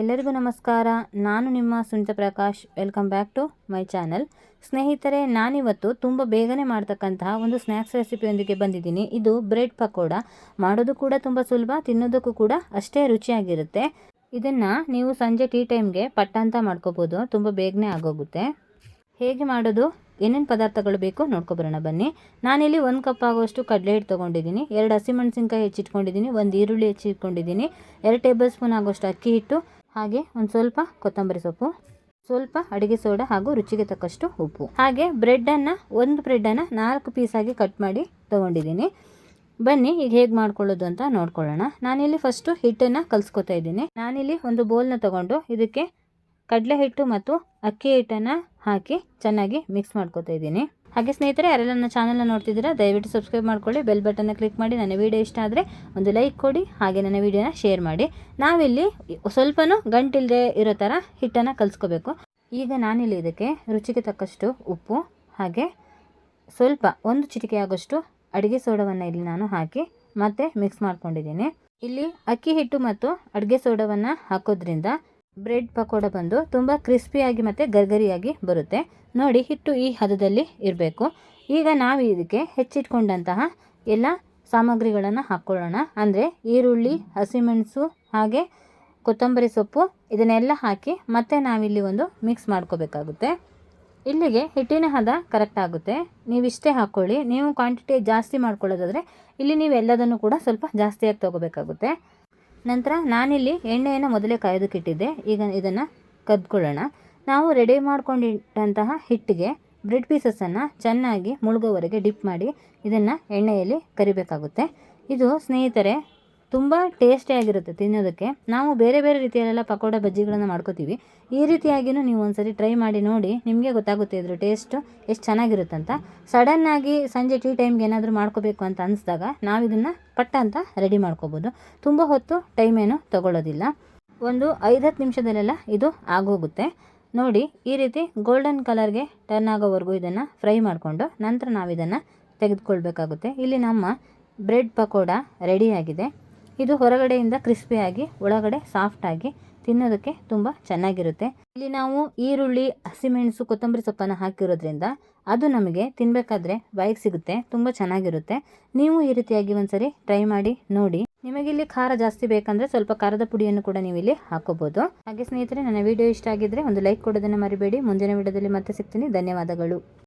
ಎಲ್ಲರಿಗೂ ನಮಸ್ಕಾರ. ನಾನು ನಿಮ್ಮ Sunita Prakash. Welcome back to my channel ಸ್ನೇಹಿತರೆ, ನಾನಿವತ್ತು ತುಂಬ ಬೇಗನೆ ಮಾಡ್ತಕ್ಕಂತಹ ಒಂದು ಸ್ನ್ಯಾಕ್ಸ್ ರೆಸಿಪಿಯೊಂದಿಗೆ ಬಂದಿದ್ದೀನಿ. ಇದು ಬ್ರೆಡ್ ಪಕೋಡ. ಮಾಡೋದು ಕೂಡ ತುಂಬ ಸುಲಭ, ತಿನ್ನೋದಕ್ಕೂ ಕೂಡ ಅಷ್ಟೇ ರುಚಿಯಾಗಿರುತ್ತೆ. ಇದನ್ನು ನೀವು ಸಂಜೆ ಟೀ ಟೈಮ್ಗೆ ಪಟ್ಟ ಅಂತ ಮಾಡ್ಕೋಬೋದು. ತುಂಬ ಬೇಗನೆ ಆಗೋಗುತ್ತೆ. ಹೇಗೆ ಮಾಡೋದು? ಏನೇನು ಪದಾರ್ಥಗಳು ಬೇಕು ನೋಡ್ಕೊಬರೋಣ ಬನ್ನಿ. ನಾನಿಲ್ಲಿ ಒಂದು ಕಪ್ ಆಗುವಷ್ಟು ಕಡಲೆ ಹಿಟ್ಟು ತೊಗೊಂಡಿದ್ದೀನಿ. ಎರಡು ಹಸಿಮೆಣಸಿನ್ಕಾಯಿ ಹೆಚ್ಚಿಟ್ಕೊಂಡಿದ್ದೀನಿ. ಒಂದು ಈರುಳ್ಳಿ ಹೆಚ್ಚಿಟ್ಕೊಂಡಿದ್ದೀನಿ. ಎರಡು ಟೇಬಲ್ ಸ್ಪೂನ್ ಆಗೋಷ್ಟು ಅಕ್ಕಿ ಹಿಟ್ಟು. ಹಾಗೆ ಒಂದು ಸ್ವಲ್ಪ ಕೊತ್ತಂಬರಿ ಸೊಪ್ಪು, ಸ್ವಲ್ಪ ಅಡುಗೆ ಸೋಡಾ ಹಾಗೂ ರುಚಿಗೆ ತಕ್ಕಷ್ಟು ಉಪ್ಪು. ಹಾಗೆ ಬ್ರೆಡ್ಡನ್ನು ಒಂದು ಬ್ರೆಡ್ಡನ್ನು ನಾಲ್ಕು ಪೀಸಾಗಿ ಕಟ್ ಮಾಡಿ ತೊಗೊಂಡಿದ್ದೀನಿ. ಬನ್ನಿ, ಈಗ ಹೇಗೆ ಮಾಡ್ಕೊಳ್ಳೋದು ಅಂತ ನೋಡ್ಕೊಳ್ಳೋಣ. ನಾನಿಲ್ಲಿ ಫಸ್ಟು ಹಿಟ್ಟನ್ನು ಕಲಿಸ್ಕೊತಾ ಇದ್ದೀನಿ. ನಾನಿಲ್ಲಿ ಒಂದು ಬೌಲ್ನ ತೊಗೊಂಡು ಇದಕ್ಕೆ ಕಡಲೆ ಹಿಟ್ಟು ಮತ್ತು ಅಕ್ಕಿ ಹಿಟ್ಟನ್ನು ಹಾಕಿ ಚೆನ್ನಾಗಿ ಮಿಕ್ಸ್ ಮಾಡ್ಕೊತಾ ಇದ್ದೀನಿ. ಹಾಗೆ ಸ್ನೇಹಿತರೆ, ಯಾರೆಲ್ಲ ನನ್ನ ಚಾನಲ್ನ ನೋಡ್ತಿದ್ದೀರಾ, ದಯವಿಟ್ಟು ಸಬ್ಸ್ಕ್ರೈಬ್ ಮಾಡ್ಕೊಳ್ಳಿ ಬೆಲ್ ಬಟನ್ನ ಕ್ಲಿಕ್ ಮಾಡಿ, ನನ್ನ ವೀಡಿಯೋ ಇಷ್ಟ ಆದರೆ ಒಂದು ಲೈಕ್ ಕೊಡಿ, ಹಾಗೆ ನನ್ನ ವೀಡಿಯೋನ ಶೇರ್ ಮಾಡಿ. ನಾವಿಲ್ಲಿ ಸ್ವಲ್ಪನೂ ಗಂಟಿಲ್ಲದೆ ಇರೋ ಥರ ಹಿಟ್ಟನ್ನು ಕಲಿಸ್ಕೋಬೇಕು. ಈಗ ನಾನಿಲ್ಲಿ ಇದಕ್ಕೆ ರುಚಿಗೆ ತಕ್ಕಷ್ಟು ಉಪ್ಪು, ಹಾಗೆ ಸ್ವಲ್ಪ ಒಂದು ಚಿಟಿಕೆ ಆಗೋಷ್ಟು ಅಡುಗೆ ಸೋಡವನ್ನು ಇಲ್ಲಿ ನಾನು ಹಾಕಿ ಮತ್ತೆ ಮಿಕ್ಸ್ ಮಾಡ್ಕೊಂಡಿದ್ದೀನಿ. ಇಲ್ಲಿ ಅಕ್ಕಿ ಹಿಟ್ಟು ಮತ್ತು ಅಡುಗೆ ಸೋಡವನ್ನು ಹಾಕೋದ್ರಿಂದ ಬ್ರೆಡ್ ಪಕೋಡ ಬಂದು ತುಂಬ ಕ್ರಿಸ್ಪಿಯಾಗಿ ಮತ್ತು ಗರ್ಗರಿಯಾಗಿ ಬರುತ್ತೆ. ನೋಡಿ, ಹಿಟ್ಟು ಈ ಹದದಲ್ಲಿ ಇರಬೇಕು. ಈಗ ನಾವು ಇದಕ್ಕೆ ಹೆಚ್ಚಿಟ್ಕೊಂಡಂತಹ ಎಲ್ಲ ಸಾಮಗ್ರಿಗಳನ್ನು ಹಾಕ್ಕೊಳ್ಳೋಣ. ಅಂದರೆ ಈರುಳ್ಳಿ, ಹಸಿಮೆಣಸು ಹಾಗೆ ಕೊತ್ತಂಬರಿ ಸೊಪ್ಪು ಇದನ್ನೆಲ್ಲ ಹಾಕಿ ಮತ್ತೆ ನಾವಿಲ್ಲಿ ಒಂದು ಮಿಕ್ಸ್ ಮಾಡ್ಕೋಬೇಕಾಗುತ್ತೆ. ಇಲ್ಲಿಗೆ ಹಿಟ್ಟಿನ ಹದ ಕರೆಕ್ಟ್ ಆಗುತ್ತೆ. ನೀವು ಇಷ್ಟೇ ಹಾಕ್ಕೊಳ್ಳಿ. ನೀವು ಕ್ವಾಂಟಿಟಿ ಜಾಸ್ತಿ ಮಾಡ್ಕೊಳ್ಳೋದಾದರೆ ಇಲ್ಲಿ ನೀವು ಎಲ್ಲದನ್ನು ಕೂಡ ಸ್ವಲ್ಪ ಜಾಸ್ತಿಯಾಗಿ ತೊಗೋಬೇಕಾಗುತ್ತೆ. ನಂತರ ನಾನಿಲ್ಲಿ ಎಣ್ಣೆಯನ್ನು ಮೊದಲೇ ಕಾಯೋದಕ್ಕಿಟ್ಟಿದ್ದೆ ಈಗ ಇದನ್ನು ಕದ್ಕೊಳ್ಳೋಣ. ನಾವು ರೆಡಿ ಮಾಡ್ಕೊಂಡಿಟ್ಟಂತಹ ಹಿಟ್ಟಿಗೆ ಬ್ರೆಡ್ ಪೀಸಸನ್ನು ಚೆನ್ನಾಗಿ ಮುಳುಗೋವರೆಗೆ ಡಿಪ್ ಮಾಡಿ ಇದನ್ನು ಎಣ್ಣೆಯಲ್ಲಿ ಕರಿಬೇಕಾಗುತ್ತೆ. ಇದು ಸ್ನೇಹಿತರೆ ತುಂಬ ಟೇಸ್ಟಿಯಾಗಿರುತ್ತೆ ತಿನ್ನೋದಕ್ಕೆ. ನಾವು ಬೇರೆ ಬೇರೆ ರೀತಿಯಲ್ಲೆಲ್ಲ ಪಕೋಡ ಬಜ್ಜಿಗಳನ್ನು ಮಾಡ್ಕೋತೀವಿ. ಈ ರೀತಿಯಾಗಿಯೂ ನೀವು ಒಂದ್ಸರಿ ಟ್ರೈ ಮಾಡಿ ನೋಡಿ, ನಿಮಗೆ ಗೊತ್ತಾಗುತ್ತೆ ಇದ್ರ ಟೇಸ್ಟು ಎಷ್ಟು ಚೆನ್ನಾಗಿರುತ್ತಂತ. ಸಡನ್ನಾಗಿ ಸಂಜೆ ಟೀ ಟೈಮ್ಗೆ ಏನಾದರೂ ಮಾಡ್ಕೋಬೇಕು ಅಂತ ಅನಿಸಿದಾಗ ನಾವು ಇದನ್ನು ಪಟ್ಟ ಅಂತ ರೆಡಿ ಮಾಡ್ಕೋಬೋದು. ತುಂಬ ಹೊತ್ತು ಟೈಮ್ ಏನು ತೊಗೊಳ್ಳೋದಿಲ್ಲ ಒಂದು ಐದತ್ತು ನಿಮಿಷದಲ್ಲೆಲ್ಲ ಇದು ಆಗೋಗುತ್ತೆ. ನೋಡಿ, ಈ ರೀತಿ ಗೋಲ್ಡನ್ ಕಲರ್ಗೆ ಟರ್ನ್ ಆಗೋವರೆಗೂ ಇದನ್ನು ಫ್ರೈ ಮಾಡಿಕೊಂಡು ನಂತರ ನಾವು ಇದನ್ನು ತೆಗೆದುಕೊಳ್ಬೇಕಾಗುತ್ತೆ. ಇಲ್ಲಿ ನಮ್ಮ ಬ್ರೆಡ್ ಪಕೋಡ ರೆಡಿಯಾಗಿದೆ ಇದು ಹೊರಗಡೆಯಿಂದ ಕ್ರಿಸ್ಪಿಯಾಗಿ ಒಳಗಡೆ ಸಾಫ್ಟಾಗಿ ತಿನ್ನೋದಕ್ಕೆ ತುಂಬ ಚೆನ್ನಾಗಿರುತ್ತೆ. ಇಲ್ಲಿ ನಾವು ಈರುಳ್ಳಿ ಹಸಿಮೆಣಸು ಕೊತ್ತಂಬರಿ ಸೊಪ್ಪನ್ನು ಹಾಕಿರೋದ್ರಿಂದ ಅದು ನಮಗೆ ತಿನ್ನಬೇಕಾದ್ರೆ ಬಾಯಿಗೆ ಸಿಗುತ್ತೆ, ತುಂಬ ಚೆನ್ನಾಗಿರುತ್ತೆ. ನೀವು ಈ ರೀತಿಯಾಗಿ ಒಂದ್ಸರಿ ಟ್ರೈ ಮಾಡಿ ನೋಡಿ. ನಿಮಗೆ ಇಲ್ಲಿ ಖಾರ ಜಾಸ್ತಿ ಬೇಕಂದ್ರೆ ಸ್ವಲ್ಪ ಖಾರದ ಪುಡಿಯನ್ನು ಕೂಡ ನೀವು ಇಲ್ಲಿ ಹಾಕೋಬಹುದು ಹಾಗೆ ಸ್ನೇಹಿತರೆ, ನನ್ನ ವಿಡಿಯೋ ಇಷ್ಟ ಆಗಿದ್ರೆ ಒಂದು ಲೈಕ್ ಕೊಡೋದನ್ನು ಮರಿಬೇಡಿ. ಮುಂದಿನ ವಿಡಿಯೋದಲ್ಲಿ ಮತ್ತೆ ಸಿಗ್ತೀನಿ. ಧನ್ಯವಾದಗಳು.